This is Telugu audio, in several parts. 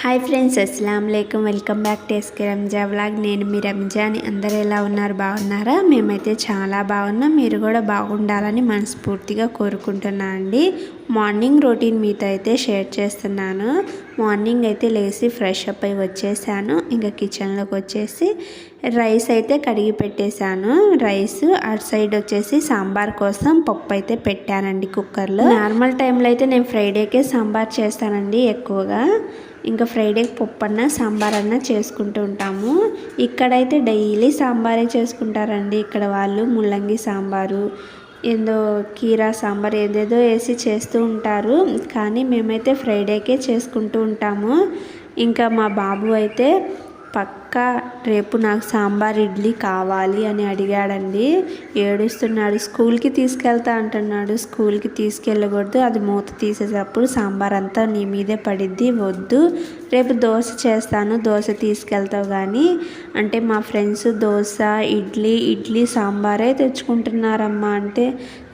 హాయ్ ఫ్రెండ్స్ అస్సలం లేకం welcome back to SK Ranja vlog. నేను మీ రంజాని అందరూ ఎలా ఉన్నారు? బాగున్నారా? మేమైతే చాలా బాగున్నాం. మీరు కూడా బాగుండాలని మనస్ఫూర్తిగా కోరుకుంటున్నా అండి. మార్నింగ్ రొటీన్ మీతో అయితే షేర్ చేస్తున్నాను. మార్నింగ్ అయితే లేచి ఫ్రెష్ అప్ అయి వచ్చేసాను. ఇంకా కిచెన్లోకి వచ్చేసి రైస్ అయితే కడిగి పెట్టేశాను. రైస్ అటు సైడ్ వచ్చేసి సాంబార్ కోసం పప్పు అయితే పెట్టానండి కుక్కర్లో. నార్మల్ టైంలో అయితే నేను ఫ్రైడేకే సాంబార్ చేస్తానండి ఎక్కువగా. ఇంకా ఫ్రైడే పప్పు అన్న సాంబార్ అన్న చేసుకుంటూ ఉంటాము. ఇక్కడైతే డైలీ సాంబారే చేసుకుంటారండి. ఇక్కడ వాళ్ళు ముల్లంగి సాంబారు ఏందో కీరా సాంబార్ ఏదేదో వేసి చేస్తూ ఉంటారు. కానీ మేమైతే ఫ్రైడేకే చేసుకుంటూ ఉంటాము. ఇంకా మా బాబు అయితే పక్కా రేపు నాకు సాంబార్ ఇడ్లీ కావాలి అని అడిగాడండి. ఏడుస్తున్నాడు. స్కూల్కి తీసుకెళ్తా అంటున్నాడు. స్కూల్కి తీసుకెళ్ళకూడదు. అది మూత తీసేటప్పుడు సాంబార్ అంతా నీ మీదే పడిద్ది. వద్దు. రేపు దోశ చేస్తాను. దోశ తీసుకెళ్తావు కానీ అంటే మా ఫ్రెండ్స్ దోశ ఇడ్లీ ఇడ్లీ సాంబారే తెచ్చుకుంటున్నారమ్మా అంటే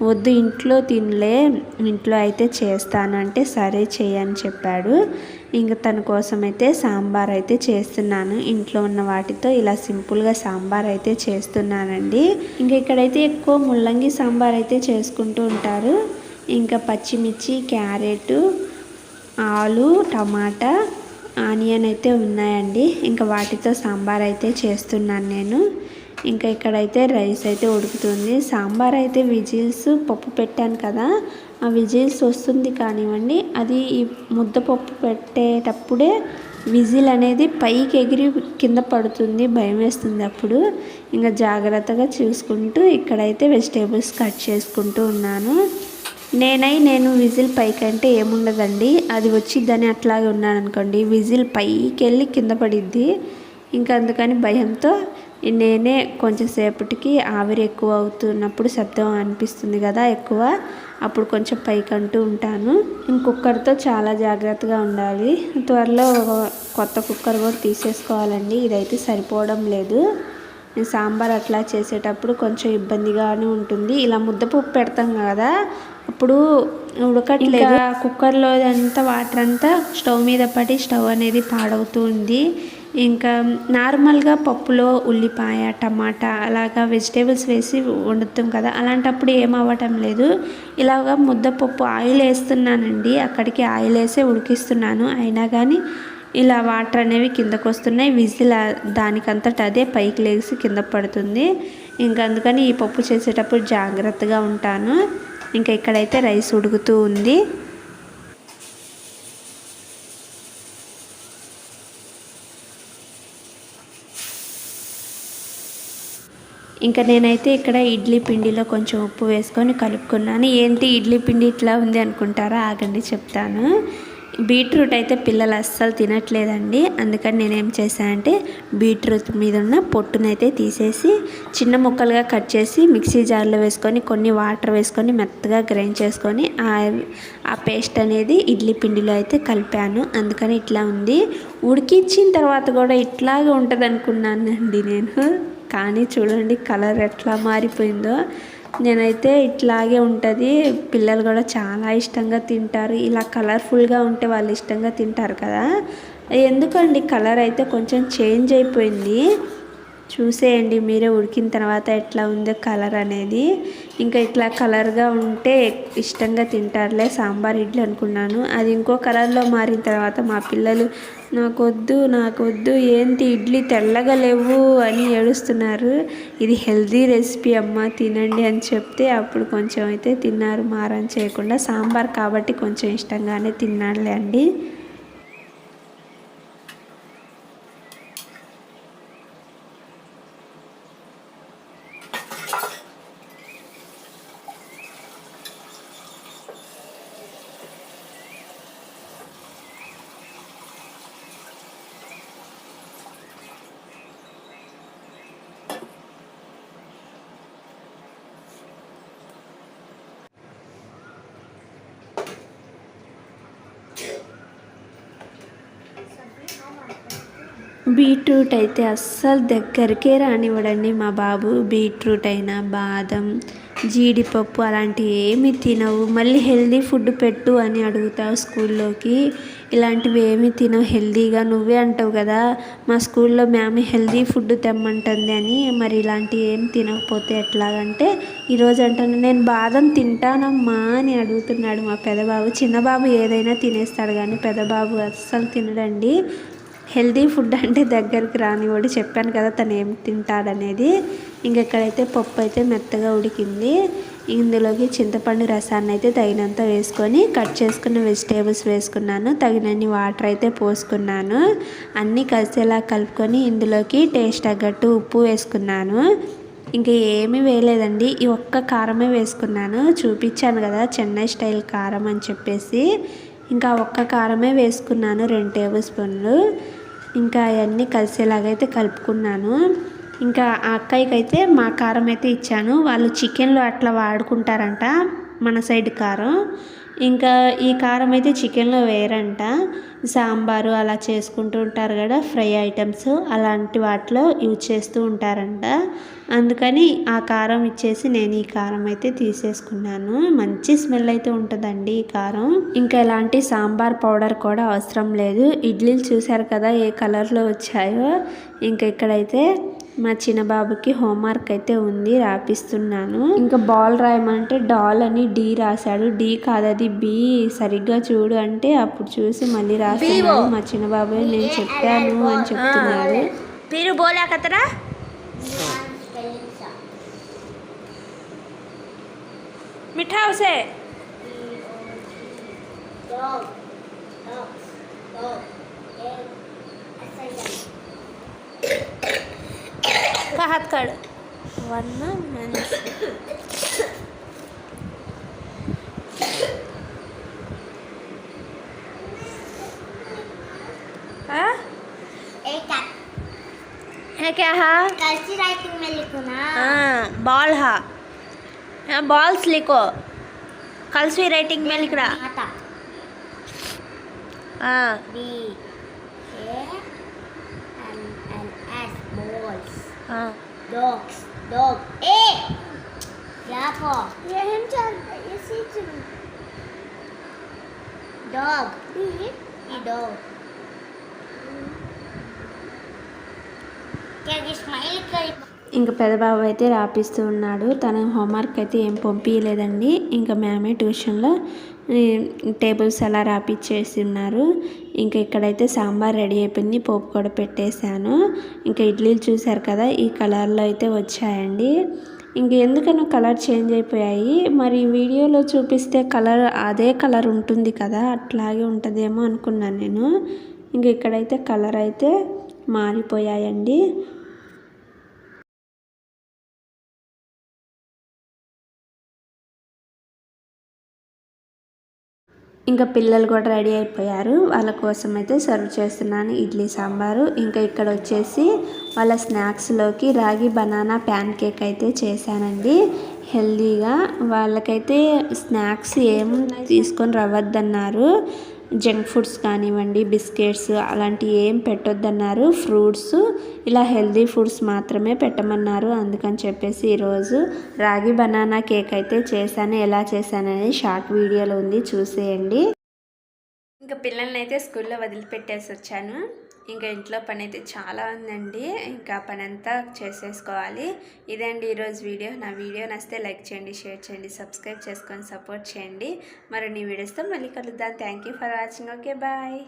వద్దు ఇంట్లో తినలే. ఇంట్లో అయితే చేస్తాను. అంటే సరే చేయని చెప్పాడు. ఇంకా తన కోసం అయితే సాంబార్ అయితే చేస్తున్నాను. ఇంట్లో ఉన్న వాటితో ఇలా సింపుల్గా సాంబార్ అయితే చేస్తున్నానండి. ఇంకా ఇక్కడైతే ఎక్కువ ముల్లంగి సాంబార్ అయితే చేసుకుంటూ ఉంటారు. ఇంకా పచ్చిమిర్చి క్యారెట్ ఆలు టమాటా ఆనియన్ అయితే ఉన్నాయండి. ఇంకా వాటితో సాంబార్ అయితే చేస్తున్నాను నేను. ఇంకా ఇక్కడైతే రైస్ అయితే ఉడుకుతుంది. సాంబార్ అయితే విజిల్స్ పప్పు పెట్టాను కదా ఆ విజిల్స్ వస్తుంది కానివ్వండి అది ఈ ముద్దపప్పు పెట్టేటప్పుడే విజిల్ అనేది పైకి ఎగిరి కింద పడుతుంది భయం వేస్తుంది అప్పుడు. ఇంకా జాగ్రత్తగా చూసుకుంటూ ఇక్కడైతే వెజిటేబుల్స్ కట్ చేసుకుంటూ ఉన్నాను. నేనై నేను విజిల్ పైకంటే ఏముండదండి అది వచ్చిద్దని అట్లాగే ఉన్నాను అనుకోండి విజిల్ పైకి వెళ్ళి కింద పడిద్ది. ఇంకా అందుకని భయంతో నేనే కొంచెం సేపటికి ఆవిరి ఎక్కువ అవుతున్నప్పుడు శబ్దం అనిపిస్తుంది కదా ఎక్కువ. అప్పుడు కొంచెం పైకంటూ ఉంటాను. కుక్కర్తో చాలా జాగ్రత్తగా ఉండాలి. త్వరలో కొత్త కుక్కర్ కూడా తీసేసుకోవాలండి. ఇదైతే సరిపోవడం లేదు. సాంబార్ అట్లా చేసేటప్పుడు కొంచెం ఇబ్బందిగానే ఉంటుంది. ఇలా ముద్దపప్పు పెడతాం కదా అప్పుడు ఉడకట్లేదు. కుక్కర్లో అంతా వాటర్ అంతా స్టవ్ మీద పడి స్టవ్ అనేది పాడవుతూ ఉంది. ఇంకా నార్మల్గా పప్పులో ఉల్లిపాయ టమాటా అలాగా వెజిటేబుల్స్ వేసి వండుతాం కదా అలాంటప్పుడు ఏమవ్వటం లేదు. ఇలాగ ముద్దపప్పు ఆయిల్ వేస్తున్నానండి. అక్కడికి ఆయిల్ వేసే ఉడికిస్తున్నాను. అయినా కానీ ఇలా వాటర్ అనేవి కిందకు వస్తున్నాయి. విజిల్ దానికంతట అదే పైకి లేచి కింద పడుతుంది. ఇంకా అందుకని ఈ పప్పు చేసేటప్పుడు జాగ్రత్తగా ఉంటాను. ఇంకా ఇక్కడైతే రైస్ ఉడుకుతూ ఉంది. ఇంకా నేనైతే ఇక్కడ ఇడ్లీ పిండిలో కొంచెం ఉప్పు వేసుకొని కలుపుకున్నాను. ఏంటి ఇడ్లీ పిండి ఇట్లా ఉంది అనుకుంటారా? ఆగండి చెప్తాను. బీట్రూట్ అయితే పిల్లలు అస్సలు తినట్లేదండి. అందుకని నేనేం చేశానంటే బీట్రూట్ మీద ఉన్న పొట్టునైతే తీసేసి చిన్న ముక్కలుగా కట్ చేసి మిక్సీ జార్లో వేసుకొని కొన్ని వాటర్ వేసుకొని మెత్తగా గ్రైండ్ చేసుకొని ఆ పేస్ట్ అనేది ఇడ్లీ పిండిలో అయితే కలిపాను. అందుకని ఇట్లా ఉంది. ఉడికిచ్చిన తర్వాత కూడా ఇట్లాగే ఉంటుంది అనుకున్నానండి నేను. కానీ చూడండి కలర్ ఎట్లా మారిపోయిందో. నేనైతే ఇట్లాగే ఉంటుంది. పిల్లలు కూడా చాలా ఇష్టంగా తింటారు. ఇలా కలర్ఫుల్గా ఉంటే వాళ్ళు ఇష్టంగా తింటారు కదా. ఎందుకండి కలర్ అయితే కొంచెం చేంజ్ అయిపోయింది. చూసేయండి మీరే ఉడికిన తర్వాత ఎట్లా ఉందో కలర్ అనేది. ఇంకా ఇట్లా కలర్గా ఉంటే ఇష్టంగా తింటారులే సాంబార్ ఇడ్లీ అనుకున్నాను. అది ఇంకో కలర్లో మారిన తర్వాత మా పిల్లలు నాకొద్దు నాకొద్దు ఏంటి ఇడ్లీ తెల్లగా లేవు అని ఏడుస్తున్నారు. ఇది హెల్దీ రెసిపీ అమ్మ తినండి అని చెప్తే అప్పుడు కొంచెం అయితే తిన్నారు. మారం చేయకుండా సాంబార్ కాబట్టి కొంచెం ఇష్టంగానే తిన్నాడులే అండి. బీట్రూట్ అయితే అస్సలు దగ్గరికే రానివ్వడండి మా బాబు. బీట్రూట్ అయినా బాదం జీడిపప్పు అలాంటివి ఏమి తినవు. మళ్ళీ హెల్దీ ఫుడ్ పెట్టు అని అడుగుతావు స్కూల్లోకి. ఇలాంటివి ఏమి తినవు. హెల్దీగా నువ్వే అంటావు కదా. మా స్కూల్లో మ్యామ్ హెల్దీ ఫుడ్ తెమ్మంటుంది అని. మరి ఇలాంటివి ఏం తినకపోతే ఎట్లాగంటే ఈరోజు అంటాను నేను బాదం తింటానమ్మా అని అడుగుతున్నాడు మా పెదబాబు. చిన్నబాబు ఏదైనా తినేస్తాడు కానీ పెదబాబు అస్సలు తినడండి. హెల్దీ ఫుడ్ అంటే దగ్గరికి రానివాడు చెప్పాను కదా తను ఏం తింటాడనేది. ఇంకెక్కడైతే పప్పు అయితే మెత్తగా ఉడికింది. ఇందులోకి చింతపండు రసాన్ని అయితే తగినంత వేసుకొని కట్ చేసుకున్న వెజిటేబుల్స్ వేసుకున్నాను. తగినన్ని వాటర్ అయితే పోసుకున్నాను. అన్నీ కలిసేలా కలుపుకొని ఇందులోకి టేస్ట్ తగ్గట్టు ఉప్పు వేసుకున్నాను. ఇంకా ఏమీ వేయలేదండి. ఈ ఒక్క కారమే వేసుకున్నాను. చూపించాను కదా చెన్నై స్టైల్ కారం అని చెప్పేసి. ఇంకా ఒక్క కారమే వేసుకున్నాను రెండు టేబుల్ స్పూన్లు. ఇంకా అవన్నీ కలిసేలాగైతే కలుపుకున్నాను. ఇంకా ఆ అక్కయ్యకి అయితే మా కారం అయితే ఇచ్చాను. వాళ్ళు చికెన్లో అట్లా వాడుకుంటారంట మన సైడ్ కారం. ఇంకా ఈ కారం అయితే చికెన్లో వేరంట. సాంబారు అలా చేసుకుంటూ ఉంటారు కదా ఫ్రై ఐటమ్స్ అలాంటి వాటిలో యూజ్ చేస్తూ ఉంటారంట. అందుకని ఆ కారం ఇచ్చేసి నేను ఈ కారం అయితే తీసేసుకున్నాను. మంచి స్మెల్ అయితే ఉంటుందండి ఈ కారం. ఇంకా ఎలాంటి సాంబార్ పౌడర్ కూడా అవసరం లేదు. ఇడ్లీలు చూసారు కదా ఏ కలర్లో వచ్చాయో. ఇంకా ఇక్కడైతే మా చిన్న బాబుకి హోంవర్క్ అయితే ఉంది రాపిస్తున్నాను. ఇంకా బాల్ రాయమంటే డాల్ అని డి రాశాడు. డి కాదది బి. సరిగ్గా చూడు అంటే అప్పుడు చూసి మళ్ళీ రాశాను మా చిన్న బాబు నేను చెప్పాను అని చెప్తున్నాడు. మీరు బోలే కదరా మిఠావుసే उसे का हात काढ वन हाँ एक है क्या हाँ? कर्सी राइटिंग में लिखो ना. हाँ बॉल हाँ. हाँ बॉल्स लिखो. कलसवी राइटिंग में लिख रहा. हाँ. बी हाँ dogs dog ए क्या को ये हम चल ये सीख dog ये dog क्या ये स्माइल कर ఇంకా పెదబాబు అయితే రాపిస్తూ ఉన్నాడు. తన హోంవర్క్ అయితే ఏం పంపించలేదండి ఇంకా మేమే ట్యూషన్లో టేబుల్స్ అలా రాపిచ్చేసి ఉన్నారు. ఇంకా ఇక్కడైతే సాంబార్ రెడీ అయిపోయింది పోపు కూడా పెట్టేశాను. ఇంకా ఇడ్లీలు చూశారు కదా ఈ కలర్లో అయితే వచ్చాయండి. ఇంక ఎందుకనో కలర్ చేంజ్ అయిపోయాయి. మరి వీడియోలో చూపిస్తే కలర్ అదే కలర్ ఉంటుంది కదా అట్లాగే ఉంటుందేమో అనుకున్నాను నేను. ఇంక ఇక్కడైతే కలర్ అయితే మారిపోయాయండి. ఇంకా పిల్లలు కూడా రెడీ అయిపోయారు. వాళ్ళ కోసం అయితే సర్వ్ చేస్తున్నాను ఇడ్లీ సాంబారు. ఇంకా ఇక్కడ వచ్చేసి వాళ్ళ స్నాక్స్లోకి రాగి బనానా ప్యాన్ కేక్ అయితే చేశానండి. హెల్దీగా వాళ్ళకైతే స్నాక్స్ ఏం తీసుకొని రవ్వద్దన్నారు జంక్ ఫుడ్స్ కానివ్వండి బిస్కెట్స్ అలాంటివి ఏం పెట్టొద్దన్నారు. ఫ్రూట్స్ ఇలా హెల్దీ ఫుడ్స్ మాత్రమే పెట్టమన్నారు. అందుకని చెప్పేసి ఈరోజు రాగి బనానా కేక్ అయితే చేశాను. ఎలా చేశాను అనేది షార్ట్ వీడియోలో ఉంది. చూసేయండి. ఇంకా పిల్లల్ని అయితే స్కూల్లో వదిలిపెట్టేసి వచ్చాను. ఇంకా ఇంట్లో పని అయితే చాలా ఉందండి. ఇంకా పని అంతా చేసేసుకోవాలి ఇదండి ఈరోజు వీడియో. నా వీడియో నచ్చితే లైక్ చేయండి షేర్ చేయండి సబ్స్క్రైబ్ చేసుకొని సపోర్ట్ చేయండి. మరి నీ వీడియోస్తో మళ్ళీ కలుద్దాం. Thank you for watching. Okay bye.